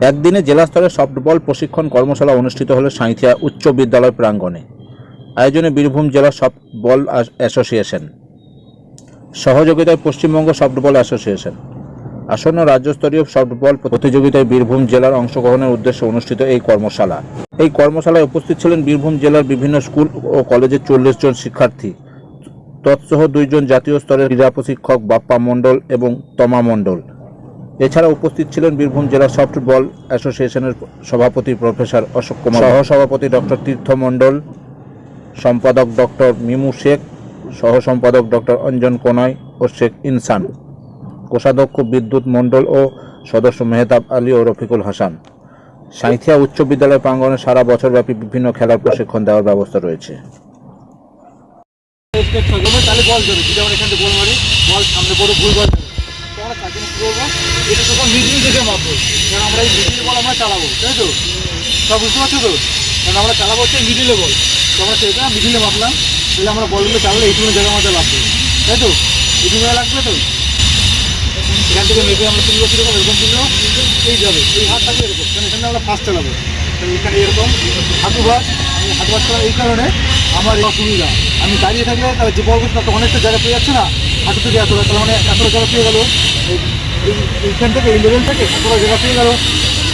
একদিনে জেলা স্তরে সফটবল প্রশিক্ষণ কর্মশালা অনুষ্ঠিত হলো সাঁইথিয়া উচ্চ বিদ্যালয় প্রাঙ্গণে। আয়োজনে বীরভূম জেলা সফটবল অ্যাসোসিয়েশন। সহযোগিতায় পশ্চিমবঙ্গ সফটবল অ্যাসোসিয়েশন। আসন্ন রাজ্যস্তরীয় সফটবল প্রতিযোগিতায় বীরভূম জেলার অংশগ্রহণের উদ্দেশ্যে অনুষ্ঠিত এই কর্মশালা। এই কর্মশালায় উপস্থিত ছিলেন বীরভূম জেলার বিভিন্ন স্কুল ও কলেজের চল্লিশ জন শিক্ষার্থী। তৎসহ দুইজন জাতীয় স্তরের ক্রীড়া প্রশিক্ষক বাপ্পা মণ্ডল এবং তমা মণ্ডল। এছাড়া উপস্থিত ছিলেন বীরভূম জেলা সফটবল অ্যাসোসিয়েশনের সভাপতি প্রফেসর অশোক কুমার সহসভাপতি ডক্টর তীর্থ মণ্ডল সম্পাদক ডক্টর মিমু শেখ সহ সম্পাদক ডক্টর অঞ্জন কোনয় ও শেখ ইনসান। কোষাধ্যক্ষ বিদ্যুৎ মণ্ডল ও সদস্য মেহতাব আলী ও রফিকুল হাসান। সাঁইথিয়া উচ্চ বিদ্যালয় প্রাঙ্গনে সারা বছরব্যাপী বিভিন্ন খেলার প্রশিক্ষণ দেওয়ার ব্যবস্থা রয়েছে। তাহলে বল সামনে তার জন্য কী করব মাপবো, কারণ আমরা এই মিডিল বল আমরা চালাবো, তাই তো? সব বুঝতে পারছ তো? কারণ আমরা চালাবো হচ্ছে মিডিলে বল তো আমরা সেটা মিডিলে মাপলাম, তাহলে আমরা বলগুলো চালালে এইটুকু জায়গা আমাদের লাগবে, তাই তো? এইটুকু জায়গা লাগবে তো? এখান থেকে মেপে আমরা তুলবো কীরকম, এরকম তুলবো এই যাবে, এই হাত থাকবে এরকম, কারণ এখানে আমরা ফার্স্ট চালাবো। এখানে এরকম হাঁটু আমি হাঁটু ভাস করার এই কারণে আমার অসুবিধা। আমি দাঁড়িয়ে থাকলে তাহলে যে বল করছি তো অনেকটা জায়গা পেয়ে যাচ্ছে না হাঁটু থেকে এতটা তাহলে মানে এতটা জায়গা পেয়ে গেলো। এই- এই- এইখান থেকে এই লেভেল থেকে এতটা জায়গা পেয়ে গেলো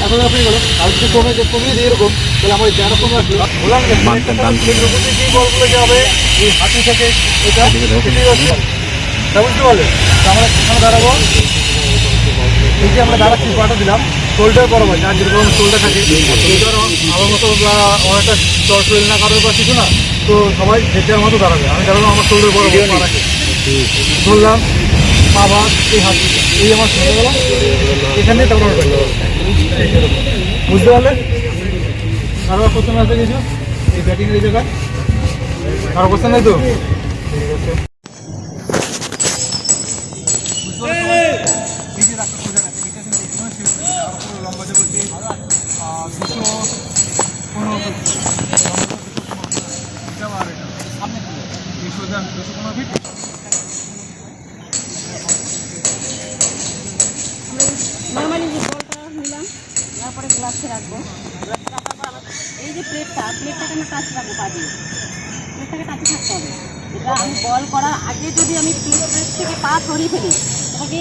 এত জায়গা পেয়ে গেলো। আর যদি কমে কমিয়ে দিই এরকম তাহলে আমার জায়গা কমে আসলো বললাম যে বলগুলো যাবে এই হাঁটু থেকে এটা বুঝতে পারলে? তো আমরা এখানে দাঁড়াবো। এই যে আমরা দাঁড়াচ্ছি পাটা দিলাম। শোল্ডার বরাবর যার যেরকম শোল্ডার থাকে। শোল্ডার আমার মতো অনেকটা চট না কারোর বা কিছু না তো সবাই যেতে মতো দাঁড়াবে। আমি দাঁড়াবো আমার শোল্ডার বরাবর পা রাখে ধরলাম ভাত এই হাত এই আমার শোল্ডার গেলাম। এখানে তারপর আমার বাড়ি। বুঝতে পারলে? কারও কোশ্চেন আসতে কিছু? এই ব্যাটিং এই জায়গায়? কারও কোশ্চেন নেই তো? তারপরে গ্লাসে রাখব। এই যে প্লেটটা প্লেটটাকে আমি টাচ রাখব পা প্লেটটাকে টাচে থাকতে হবে। এটা আমি বল করার আগে যদি আমি প্লেট থেকে পা সরিয়ে ফেলি সেটাকে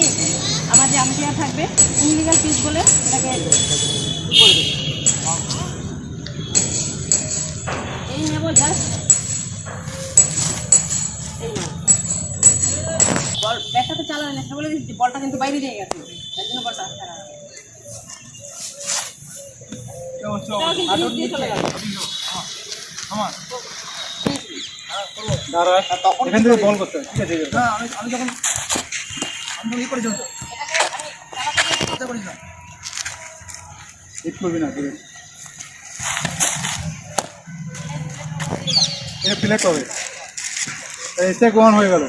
আমার যে আম্পায়ার থাকবে ইনলিগাল পিস বলে সেটাকে এই নেব জাস্ট এই নেব। বল চালানো না বলে দিচ্ছি, বলটা কিন্তু বাইরে দিয়ে গেছে। তার জন্য এখান থেকে বল করতে ঠিক আছে আমি আমি যখন আমি যখন ই করে যাব এটাকে আমি চালাতে গিয়ে হিট করবি না ঠিক আছে। এটা প্লেট হবে। স্টেক ওয়ান হয়ে গেল।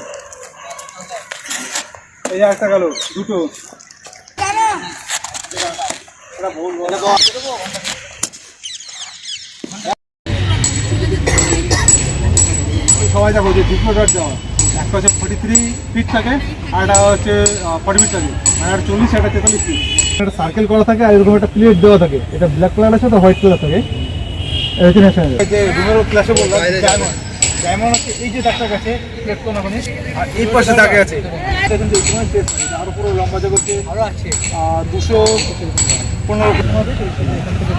এই একটা গেল দুটো। এটা ভুল সবাই দেখো যে দুটো ডট দেওয়া একটা হচ্ছে ফর্টি থ্রি ফিট থাকে আর একটা হচ্ছে ফর্টি ফিট থাকে আর একটা চল্লিশ একটা তেতাল্লিশ ফিট একটা সার্কেল করা থাকে আর এরকম একটা প্লেট দেওয়া থাকে এটা ব্ল্যাক কালার আছে তো হোয়াইট কালার থাকে এরকম যে ক্লাসে বললাম ডায়মন্ড ডায়মন্ড হচ্ছে এই যে দাগটা গেছে প্লেট ওখানে আর এই পাশে দাগে আছে এটা কিন্তু আরও পুরো লম্বা জায়গা হচ্ছে আরও আছে দুশো পনেরো হবে এখান থেকে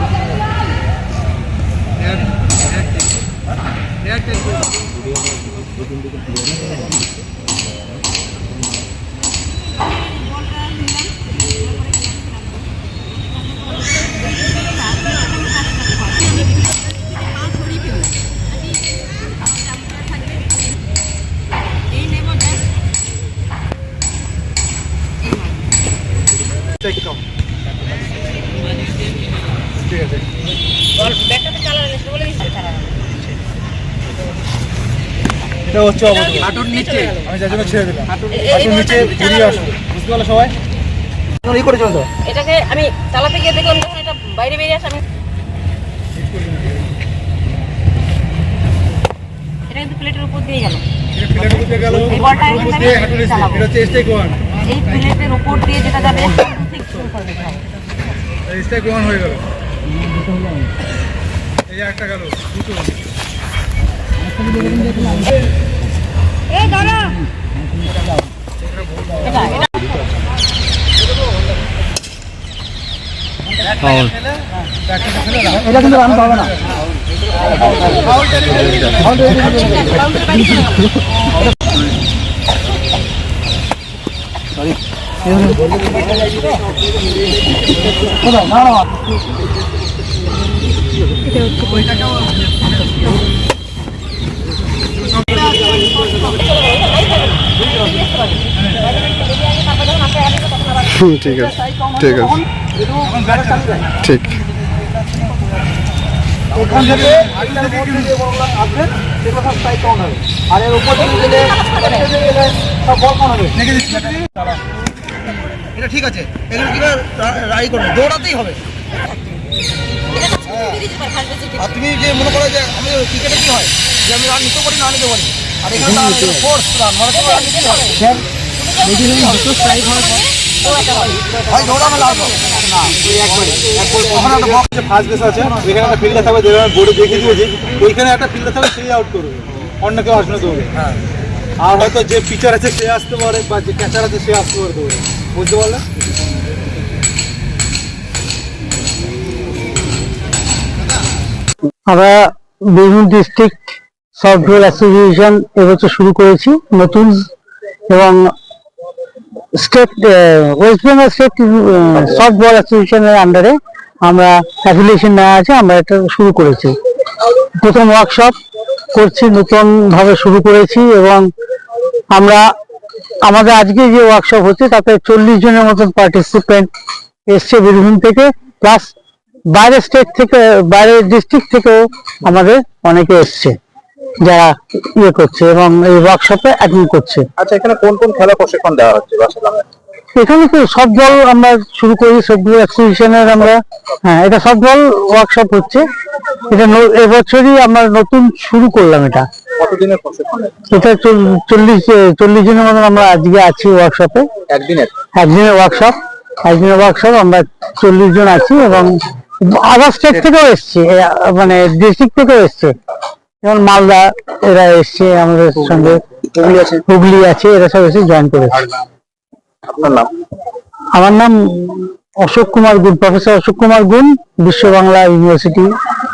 ঠিক আছে বল ব্যাটটা তো চালানো বলে দিচ্ছি চালানো এটা হচ্ছে অবস্থা হাঁটুর নিচে। আমি যার জন্য ছেড়ে দিলাম। হাঁটুর নিচে। ঘুরিয়ে আসব বুঝতে পারল সবাই? এই করে চলতো। এটাকে আমি চালাতে গিয়ে দেখলাম যখন এটা বাইরে বেরিয়ে আসে আমি এটা কিন্তু প্লেটের উপর দিয়ে গেল। প্লেটের উপরে গেল। এই বলটা উপর এখানে দিয়ে। এটা হচ্ছে স্টেক ওয়ান এই প্লেটের উপর দিয়ে যেটা যাবে শুরু হবে। হয়ে গেল। এই একটা গেল। দুটো। এটা কিন্তু আমি পাবো না হুম, ঠিক আছে ঠিক আছে। ঠিক। ওখান থেকে যে বললাম আসবে সেগুলো সব স্ট্রাইক কাউন্ট হবে। আর এর উপর থেকে গেলে সব বল কাউন্ট হবে। এটা ঠিক আছে। এগুলো কি রাই করবে? দৌড়াতেই হবে। আর তুমি যে মনে করো যে আমি ক্রিকেটে কি হয়? যে আমি রান নিতে পারি না নিতে পারি ওইখানে একটা ফিল্ডার থাকবে যেটা বোর্ডে দেখে দিয়েছি। ওইখানে একটা ফিল্ডার থাকবে সেই আউট করবে। অন্য কেউ আসবে দৌড়ে। আর হয়তো যে পিচার আছে সে আসতে পারে বা যে ক্যাচার আছে সে আসতে পারে দৌড়ে। বুঝতে পারলে? আমরা বীরভূম ডিস্ট্রিক্ট সফটওয়্যার অ্যাসোসিয়েশন এবছর শুরু করেছি নতুন এবং state West Bengal state softball অ্যাসোসিয়েশনের আন্ডারে আমরা অ্যাফিলিয়েশন নেওয়া আছে, আমরা এটা শুরু করেছি। প্রথম ওয়ার্কশপ করছি নতুন ভাবে শুরু করেছি এবং আমরা, আমাদের আজকে যে ওয়ার্কশপ হচ্ছে, তাতে চল্লিশ জনের মতন পার্টিসিপেন্ট এসছে বীরভূম থেকে প্লাস বাইরের স্টেট থেকে, বাইরের ডিস্ট্রিক্ট থেকেও আমাদের অনেকে এসছে। যারা ইয়ে করছে এবং এই ওয়ার্কশপে অ্যাটেন্ড করছে। আচ্ছা এখানে কোন কোন খেলা প্রশিক্ষণ দেওয়া হচ্ছে এখানে তো সব দল আমরা শুরু করি সবগুলো এক্সিবিশনের আমরা হ্যাঁ এটা সব দল ওয়ার্কশপ হচ্ছে। এটা এবছরই আমরা নতুন শুরু করলাম এটা। এটা? চল্লিশ চল্লিশ জনের মতন আমরা আজকে আছি ওয়ার্কশপে একদিনের? একদিনের ওয়ার্কশপ একদিনের ওয়ার্কশপ আমরা চল্লিশ জন আছি এবং আদার স্টেট থেকেও এসছে মানে ডিস্ট্রিক্ট থেকেও এসছে। যেমন মালদা এরা এসছে আমাদের সঙ্গে। হুগলি আছে। হুগলি আছে এরা সব এসে জয়েন করেছে। আপনার নাম? আমার নাম অশোক কুমার গুণ প্রফেসর অশোক কুমার গুণ বিশ্ব বাংলা ইউনিভার্সিটি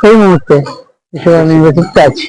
এই মুহূর্তে বিশ্ব বাংলা ইউনিভার্সিটিতে আছি।